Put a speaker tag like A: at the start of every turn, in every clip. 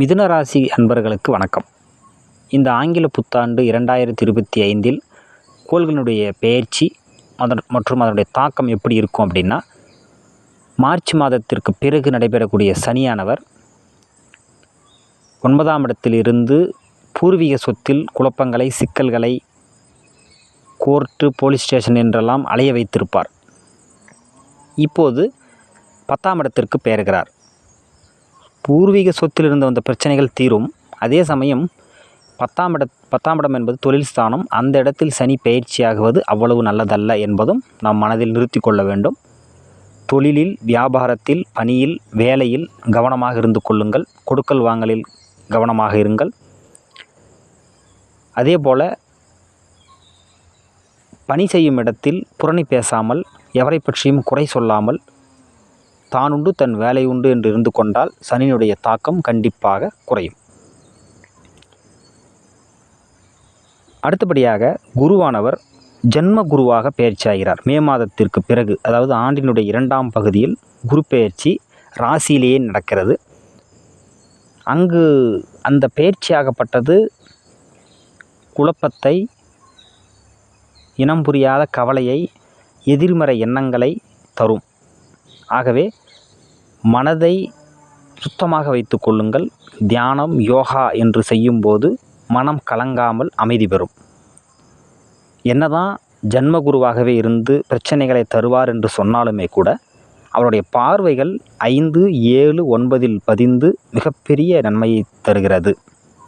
A: மிதுன ராசி அன்பர்களுக்கு வணக்கம். இந்த ஆங்கில புத்தாண்டு இரண்டாயிரத்தி இருபத்தி ஐந்தில் கோள்களுடைய பெயர்ச்சி அதன் மற்றும் அதனுடைய தாக்கம் எப்படி இருக்கும் அப்படின்னா மார்ச் மாதத்திற்கு பிறகு நடைபெறக்கூடிய சனியானவர் ஒன்பதாம் இடத்திலிருந்து பூர்வீக சொத்தில் குழப்பங்களை சிக்கல்களை கோர்ட்டு போலீஸ் ஸ்டேஷன் என்றெல்லாம் அலைய வைத்திருப்பார். இப்போது பத்தாம் இடத்திற்கு பெயர்கிறார் பூர்வீக சொத்தில் இருந்து வந்த பிரச்சனைகள் தீரும். அதே சமயம் பத்தாம் இட பத்தாம் இடம் என்பது தொழில் ஸ்தானம். அந்த இடத்தில் சனி பயிற்சியாகுவது அவ்வளவு நல்லதல்ல என்பதும் நாம் மனதில் நிறுத்தி கொள்ள வேண்டும். தொழிலில் வியாபாரத்தில் பணியில் வேலையில் கவனமாக இருந்து கொள்ளுங்கள். கொடுக்கல் வாங்கலில் கவனமாக இருங்கள். அதே போல் பணி செய்யும் இடத்தில் புரணி பேசாமல் எவரை பற்றியும் குறை சொல்லாமல் தானுண்டு தன் வேலை உண்டு என்று இருந்து கொண்டால் சனியினுடைய தாக்கம் கண்டிப்பாக குறையும். அடுத்தபடியாக குருவானவர் ஜென்ம குருவாக பயிற்சியாகிறார் மே மாதத்திற்கு பிறகு அதாவது ஆண்டினுடைய இரண்டாம் பகுதியில் குரு பயிற்சி ராசியிலேயே நடக்கிறது. அங்கு அந்த பயிற்சியாகப்பட்டது குழப்பத்தை இனம் புரியாத கவலையை எதிர்மறை எண்ணங்களை தரும். ஆகவே மனதை சுத்தமாக வைத்து கொள்ளுங்கள். தியானம் யோகா என்று செய்யும்போது மனம் கலங்காமல் அமைதி பெறும். என்னதான் ஜன்மகுருவாகவே இருந்து பிரச்சனைகளை தருவார் என்று சொன்னாலுமே கூட அவருடைய பார்வைகள் ஐந்து ஏழு ஒன்பதில் பதிந்து மிகப்பெரிய நன்மையை தருகிறது.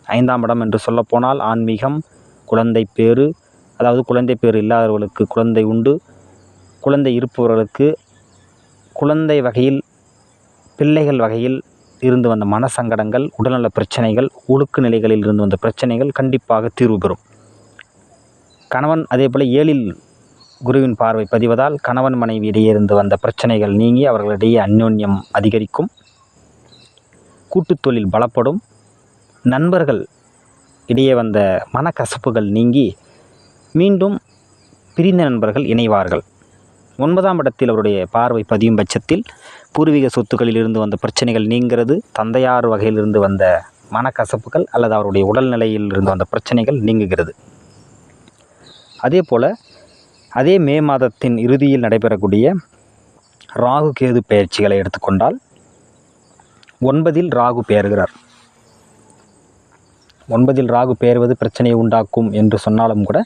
A: ஐந்தாம் இடம் என்று சொல்லப்போனால் ஆன்மீகம் குழந்தை பேறு அதாவது குழந்தை பேறு இல்லாதவர்களுக்கு குழந்தை உண்டு குழந்தை இருப்பவர்களுக்கு குழந்தை வகையில் பிள்ளைகள் வகையில் இருந்து வந்த மனசங்கடங்கள் உடல்நல பிரச்சனைகள் ஒழுக்கு நிலைகளில் இருந்து வந்த பிரச்சனைகள் கண்டிப்பாக தீர்வு பெறும். கணவன் அதே போல் ஏழில் குருவின் பார்வை பதிவதால் கணவன் மனைவி இடையே இருந்து வந்த பிரச்சனைகள் நீங்கி அவர்களிடையே அந்யோன்யம் அதிகரிக்கும். கூட்டுத் தொழில் பலப்படும். நண்பர்கள் இடையே வந்த மனக்கசப்புகள் நீங்கி மீண்டும் பிரிந்த நண்பர்கள் இணைவார்கள். ஒன்பதாம் இடத்தில் அவருடைய பார்வை பதியும் பட்சத்தில் பூர்வீக சொத்துக்களில் இருந்து வந்த பிரச்சனைகள் நீங்கிறது தந்தையார் வகையிலிருந்து வந்த மனக்கசப்புகள் அல்லது அவருடைய உடல்நிலையில் இருந்து வந்த பிரச்சனைகள் நீங்குகிறது. அதே போல் அதே மே மாதத்தின் இறுதியில் நடைபெறக்கூடிய ராகு கேது பயிற்சிகளை எடுத்துக்கொண்டால் ஒன்பதில் ராகு பெயர்கிறார் ஒன்பதில் ராகு பெயர்வது பிரச்சனையை உண்டாக்கும் என்று சொன்னாலும் கூட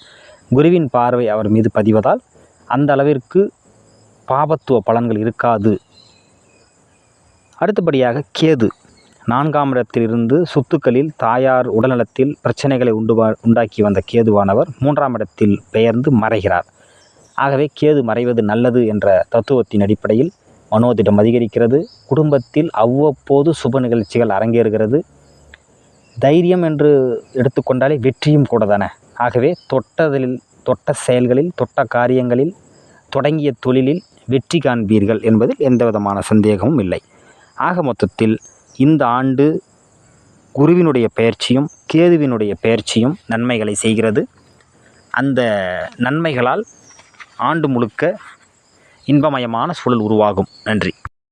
A: குருவின் பார்வை அவர் மீது பதிவதால் அந்த அளவிற்கு பாபத்துவ பலன்கள் இருக்காது. அடுத்தபடியாக கேது. நான்காம் இடத்திலிருந்து சொத்துக்களில் தாயார் உடல்நலத்தில் பிரச்சனைகளை உண்டு உண்டாக்கி வந்த கேதுவானவர் மூன்றாம் இடத்தில் பெயர்ந்து மறைகிறார். ஆகவே கேது மறைவது நல்லது என்ற தத்துவத்தின் அடிப்படையில் மனோதிடம் அதிகரிக்கிறது. குடும்பத்தில் அவ்வப்போது சுப நிகழ்ச்சிகள் அரங்கேறுகிறது. தைரியம் என்று எடுத்துக்கொண்டாலே வெற்றியும் கூட தானே. ஆகவே தொட்டதில் தொட்ட செயல்களில் தொட்ட காரியங்களில் தொடங்கிய தொழிலில் வெற்றி காண்பீர்கள் என்பதில் எந்தவிதமான சந்தேகமும் இல்லை. ஆக மொத்தத்தில் இந்த ஆண்டு குருவினுடைய பயிற்சியும் கேதுவினுடைய பயிற்சியும் நன்மைகளை செய்கிறது. அந்த நன்மைகளால் ஆண்டு முழுக்க இன்பமயமான சூழல் உருவாகும். நன்றி.